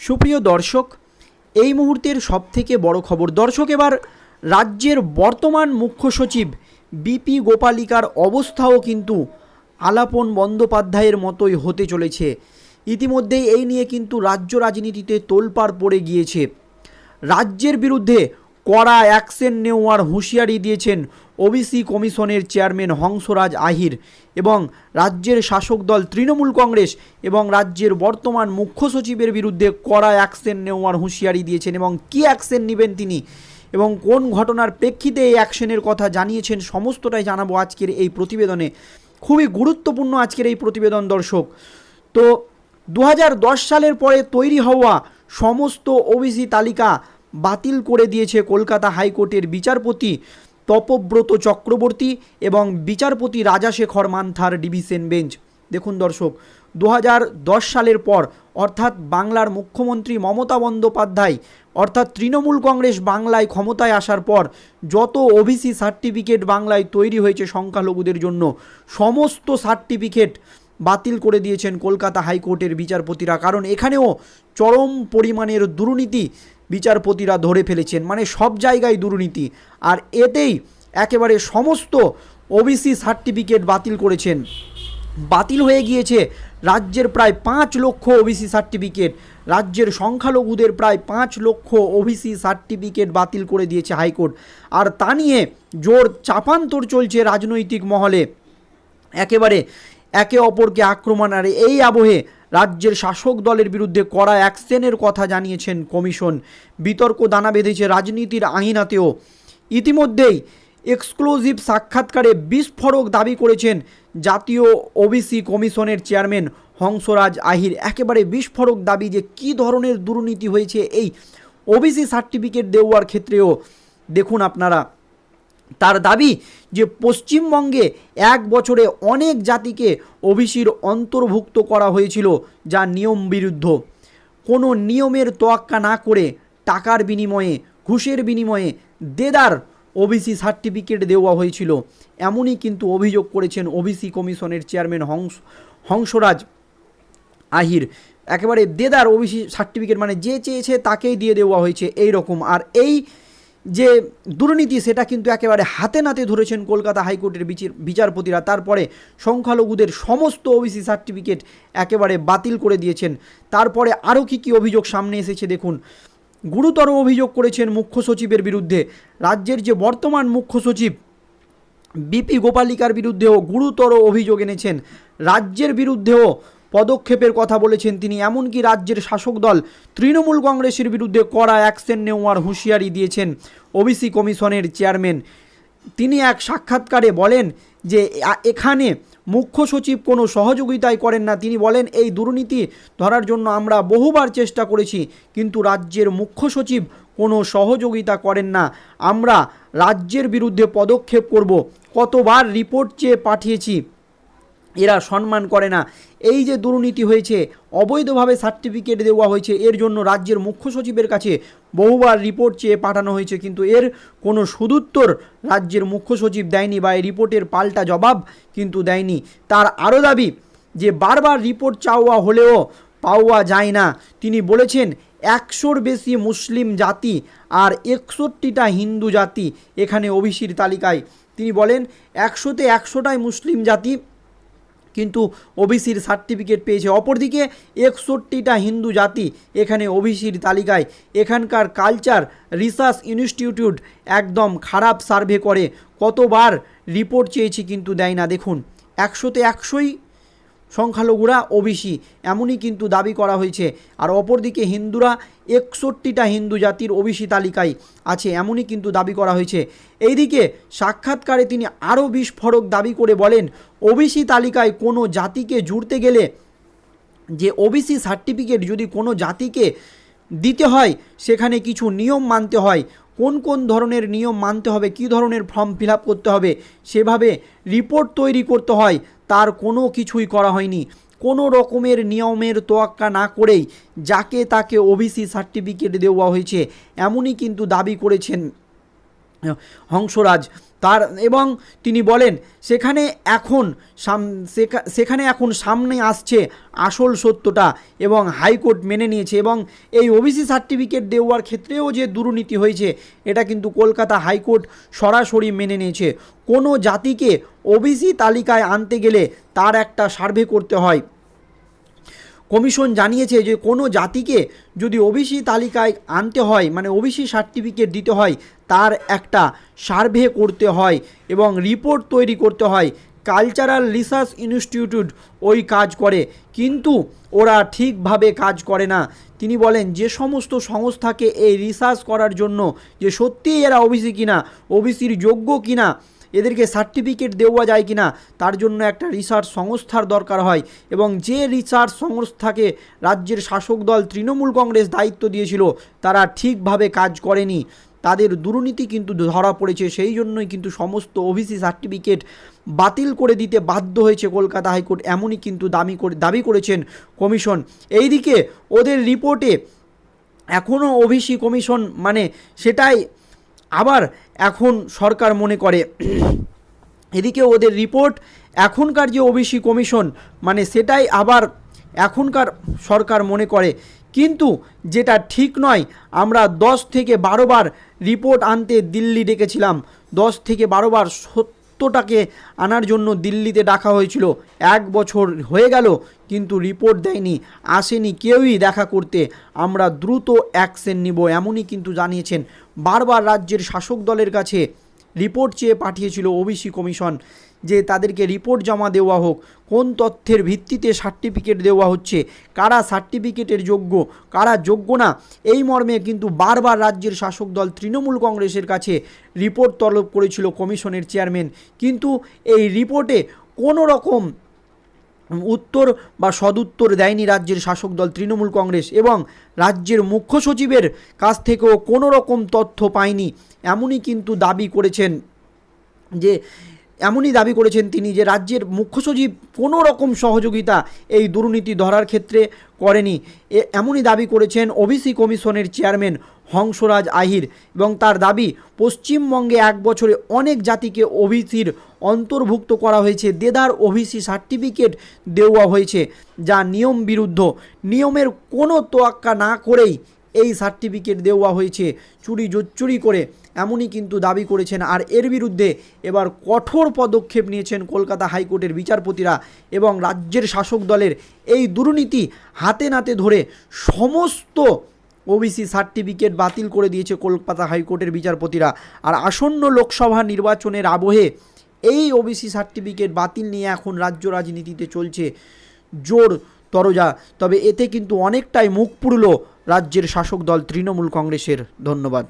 সুপ্রিয় দর্শক, এই মুহূর্তের সবথেকে বড় খবর। দর্শক, এবার রাজ্যের বর্তমান মুখ্য সচিব বিপি গোপালিকার অবস্থাও কিন্তু আলাপন বন্দ্যোপাধ্যায়ের মতোই হতে চলেছে। ইতিমধ্যেই এই নিয়ে কিন্তু রাজ্য রাজনীতিতে তোলপাড় পড়ে গিয়েছে। রাজ্যের বিরুদ্ধে কড়া অ্যাকশন নেওয়ার হুঁশিয়ারি দিয়েছেন ওবিসি কমিশনের চেয়ারম্যান হংসরাজ আহির এবং রাজ্যের শাসক দল তৃণমূল কংগ্রেস এবং রাজ্যের বর্তমান মুখ্য সচিবের বিরুদ্ধে কড়া অ্যাকশন নেওয়ার হুঁশিয়ারি দিয়েছেন এবং কী অ্যাকশন নেবেন তিনি এবং কোন ঘটনার প্রেক্ষিতে এই অ্যাকশনের কথা জানিয়েছেন সমস্তটাই জানাব আজকের এই প্রতিবেদনে। খুবই গুরুত্বপূর্ণ আজকের এই প্রতিবেদন দর্শক। তো দু হাজার দশ সালের পরে তৈরি হওয়া সমস্ত ওবিসি তালিকা বাতিল করে দিয়েছে কলকাতা হাইকোর্টের বিচারপতি তপব্রত চক্রবর্তী এবং বিচারপতি রাজাশেখর মান্থার ডিভিশন বেঞ্চ। দেখুন দর্শক দু হাজার দশ সালের পর অর্থাৎ বাংলার মুখ্যমন্ত্রী মমতা বন্দ্যোপাধ্যায়, অর্থাৎ তৃণমূল কংগ্রেস বাংলায় ক্ষমতায় আসার পর যত ওবিসি সার্টিফিকেট বাংলায় তৈরি হয়েছে সংখ্যালঘুদের জন্য, সমস্ত সার্টিফিকেট বাতিল করে দিয়েছেন কলকাতা হাইকোর্টের বিচারপতিরা। কারণ এখানেও চরম পরিমাণের দুর্নীতি বিচারপতিরা ধরে ফেলেছেন। মানে সব জায়গায় দুর্নীতি। আর এতেই একেবারে সমস্ত ওবিসি সার্টিফিকেট বাতিল করেছেন। বাতিল হয়ে গিয়েছে রাজ্যের প্রায় পাঁচ লক্ষ ওবিসি সার্টিফিকেট রাজ্যের সংখ্যালঘুদের প্রায় পাঁচ লক্ষ ওবিসি সার্টিফিকেট বাতিল করে দিয়েছে হাইকোর্ট। আর তা নিয়ে জোর চাপান্তর চলছে রাজনৈতিক মহলে। একেবারে একে অপরকে আক্রমণ। আর এই আবহে রাজ্যের শাসক দলের বিরুদ্ধে কড়া অ্যাকশনের কথা জানিয়েছেন কমিশন। বিতর্ক দানা বেঁধেছে রাজনীতির আঙিনাতেও। ইতিমধ্যেই এক্সক্লুসিভ সাক্ষাৎকারে বিস্ফোরক দাবি করেছেন জাতীয় ওবিসি কমিশনের চেয়ারম্যান হংসরাজ আহির। একেবারে বিস্ফোরক দাবি যে কী ধরনের দুর্নীতি হয়েছে এই ওবিসি সার্টিফিকেট দেওয়ার ক্ষেত্রেও। দেখুন আপনারা। তার দাবি যে পশ্চিমবঙ্গে এক বছরে অনেক জাতিকে ওবিসির অন্তর্ভুক্ত করা হয়েছিল যা নিয়ম বিরুদ্ধ। কোনো নিয়মের তোয়াক্কা না করে টাকার বিনিময়ে, ঘুষের বিনিময়ে দেদার ওবিসি সার্টিফিকেট দেওয়া হয়েছিল। এমনই কিন্তু অভিযোগ করেছেন ওবিসি কমিশনের চেয়ারম্যান হংস, হংসরাজ আহির। একেবারে দেদার ওবিসি সার্টিফিকেট মানে যে চেয়েছে তাকেই দিয়ে দেওয়া হয়েছে এই রকম আর এই যে দুর্নীতি সেটা কিন্তু একেবারে হাতে নাতে ধরেছেন কলকাতা হাইকোর্টের বিচার বিচারপতিরা। তারপরে সংখ্যালঘুদের সমস্ত ওবিসি সার্টিফিকেট একেবারে বাতিল করে দিয়েছেন। তারপরে আরও কী কী অভিযোগ সামনে এসেছে দেখুন। গুরুতর অভিযোগ করেছেন মুখ্য সচিবের বিরুদ্ধে। রাজ্যের যে বর্তমান মুখ্য সচিব বিপি গোপালিকার বিরুদ্ধেও গুরুতর অভিযোগ এনেছেন। রাজ্যের বিরুদ্ধেও পদক্ষেপের কথা বলেছেন তিনি। এমনকি রাজ্যের শাসক দল তৃণমূল কংগ্রেসের বিরুদ্ধে কড়া অ্যাকশন নেওয়ার হুঁশিয়ারি দিয়েছেন ওবিসি কমিশনের চেয়ারম্যান। তিনি এক সাক্ষাৎকারে বলেন যে এখানে মুখ্য সচিব কোনো সহযোগিতাই করেন না। তিনি বলেন, এই দুর্নীতি ধরার জন্য আমরা বহুবার চেষ্টা করেছি, কিন্তু রাজ্যের মুখ্য সচিব কোনো সহযোগিতা করেন না। আমরা রাজ্যের বিরুদ্ধে পদক্ষেপ করব। কতবার রিপোর্ট চেয়ে পাঠিয়েছি। এরা সম্মান করে না। এই যে দুর্নীতি হয়েছে, অবৈধভাবে সার্টিফিকেট দেওয়া হয়েছে, এর জন্য রাজ্যের মুখ্য সচিবের কাছে বহুবার রিপোর্ট চেয়ে পাঠানো হয়েছে, কিন্তু এর কোনো সুদুত্তর রাজ্যের মুখ্য সচিব দেয়নি বা এই রিপোর্টের পাল্টা জবাব কিন্তু দেয়নি। তার আরও দাবি যে বারবার রিপোর্ট চাওয়া হলেও পাওয়া যায় না। তিনি বলেছেন, একশোর বেশি মুসলিম জাতি আর একষট্টিটা হিন্দু জাতি এখানে ওবিসির তালিকায়। তিনি বলেন, একশোতে একশোটাই মুসলিম জাতি কিন্তু ওবিসির সার্টিফিকেট পেয়েছে। অপরদিকে একষট্টিটা হিন্দু জাতি এখানে ওবিসির তালিকায়। এখানকার কালচার রিসার্চ ইনস্টিটিউট একদম খারাপ সার্ভে করে। কতবার রিপোর্ট চেয়েছি কিন্তু দেয় না। দেখুন, একশোতে একশোই সংখ্যালঘুরা ওবিসি, এমনই কিন্তু দাবি করা হয়েছে। আর অপরদিকে হিন্দুরা, একষট্টিটা হিন্দু জাতির ওবিসি তালিকায় আছে, এমনই কিন্তু দাবি করা হয়েছে। এইদিকে সাক্ষাৎকারে তিনি আরও বিস্ফোরক দাবি করে বলেন, ওবিসি তালিকায় কোনো জাতিকে জুড়তে গেলে যে ওবিসি সার্টিফিকেট যদি কোনো জাতিকে দিতে হয়, সেখানে কিছু নিয়ম মানতে হয়। কোন কোন ধরনের নিয়ম মানতে হবে, কি ধরনের ফর্ম ফিল করতে হবে, সেভাবে রিপোর্ট তৈরি করতে হয়। তার কোনো কিছুই করা হয়নি। কোনো রকমের নিয়মের তোয়াক্কা না করেই যাকে তাকে ওবিসি সার্টিফিকেট দেওয়া হয়েছে, এমনই কিন্তু দাবি করেছেন হংসরাজ তার এবং তিনি বলেন, সেখানে এখন সেখানে এখন সামনে আসছে আসল সত্যটা এবং হাইকোর্ট মেনে নিয়েছে এবং এই ওবিসি সার্টিফিকেট দেওয়ার ক্ষেত্রেও যে দুর্নীতি হয়েছে, এটা কিন্তু কলকাতা হাইকোর্ট সরাসরি মেনে নিয়েছে। কোনো জাতিকে ওবিসি তালিকায় আনতে গেলে তার একটা সার্ভে করতে হয়। কমিশন জানিয়েছে যে কোনো জাতিকে যদি ওবিসি তালিকায় আনতে হয় মানে ওবিসি সার্টিফিকেট দিতে হয়, তার একটা সার্ভে করতে হয় এবং রিপোর্ট তৈরি করতে হয়। কালচারাল রিসার্চ ইনস্টিটিউট ওই কাজ করে, কিন্তু ওরা ঠিকভাবে কাজ করে না। তিনি বলেন, যে সমস্ত সংস্থাকে এই রিসার্চ করার জন্য যে সত্যিই এরা ওবিসি কিনা, ওবিসির যোগ্য কিনা এদেরকে সার্টিফিকেট দেওয়া যায় কিনা, তার জন্য একটা রিসার্চ সংস্থার দরকার হয়। এবং যে রিসার্চ সংস্থাকে রাজ্যের শাসক দল তৃণমূল কংগ্রেস দায়িত্ব দিয়েছিল, তারা ঠিকভাবে কাজ করেনি। তাদের দুর্নীতি কিন্তু ধরা পড়েছে, সেই জন্যই কিন্তু সমস্ত ওবিসি সার্টিফিকেট বাতিল করে দিতে বাধ্য হয়েছে কলকাতা হাইকোর্ট, এমনই কিন্তু দাবি করে, দাবি করেছেন কমিশন। এইদিকে ওদের রিপোর্টে এখনও ওবিসি কমিশন মানে সেটাই আবার এখন সরকার মনে করে। এদিকে ওদের রিপোর্ট এখনকার যে ওবিসি কমিশন মানে সেটাই আবার এখনকার সরকার মনে করে। কিন্তু যেটা ঠিক নয়, আমরা দশ থেকে বারোবার রিপোর্ট আনতে দিল্লি ডেকেছিলাম। দশ থেকে বারোবার সত্যটাকে আনার জন্য দিল্লিতে ডাকা হয়েছিল। এক বছর হয়ে গেল, কিন্তু রিপোর্ট দেয়নি। আসেনি কেউই দেখা করতে। আমরা দ্রুত অ্যাকশন নিব, এমনই কিন্তু জানিয়েছেন বারবার রাজ্যের শাসক দলের কাছে। রিপোর্ট চেয়ে পাঠিয়েছিল ওবিসি কমিশন। যে তাদেরকে রিপোর্ট জমা দেওয়া হোক, কোন তথ্যের ভিত্তিতে সার্টিফিকেট দেওয়া হচ্ছে, কারা সার্টিফিকেটের যোগ্য, কারা যোগ্য না, এই মর্মে কিন্তু বারবার রাজ্যের শাসক দল তৃণমূল কংগ্রেসের কাছে রিপোর্ট তলব করেছিল কমিশনের চেয়ারম্যান কিন্তু এই রিপোর্টে কোনো রকম উত্তর বা সদুত্তর দেয়নি রাজ্যের শাসক দল তৃণমূল কংগ্রেস এবং রাজ্যের মুখ্য সচিবের কাছ থেকেও কোনো রকম তথ্য পায়নি। এমনই কিন্তু দাবি করেছেন যে এমনই দাবি করেছেন তিনি যে রাজ্যের মুখ্য সচিব কোনো রকম সহযোগিতা এই দুর্নীতি ধরার ক্ষেত্রে করেনি। এমনই দাবি করেছেন ওবিসি কমিশনের চেয়ারম্যান হংসরাজ আহির এবং তার দাবি, পশ্চিমবঙ্গে এক বছরে অনেক জাতিকে ওবিসির অন্তর্ভুক্ত করা হয়েছে। দেদার ওবিসি সার্টিফিকেট দেওয়া হয়েছে যা নিয়ম বিরুদ্ধ। নিয়মের কোনো তোয়াক্কা না করেই এই সার্টিফিকেট দেওয়া হয়েছে চুরি জোচ্চুরি করে, এমনই কিন্তু দাবি করেছেন। আর এর বিরুদ্ধে এবার কঠোর পদক্ষেপ নিয়েছেন কলকাতা হাইকোর্টের বিচারপতিরা এবং রাজ্যের শাসক দলের। এই দুর্নীতি হাতে নাতে ধরে সমস্ত ওবিসি সার্টিফিকেট বাতিল করে দিয়েছে কলকাতা হাইকোর্টের বিচারপতিরা। আর আসন্ন লোকসভা নির্বাচনের আবহে এই ওবিসি সার্টিফিকেট বাতিল নিয়ে এখন রাজ্য রাজনীতিতে চলছে জোর তরজা। তবে এতে কিন্তু অনেকটাই মুখ পুরল রাজ্যের শাসক দল তৃণমূল কংগ্রেসের ধন্যবাদ।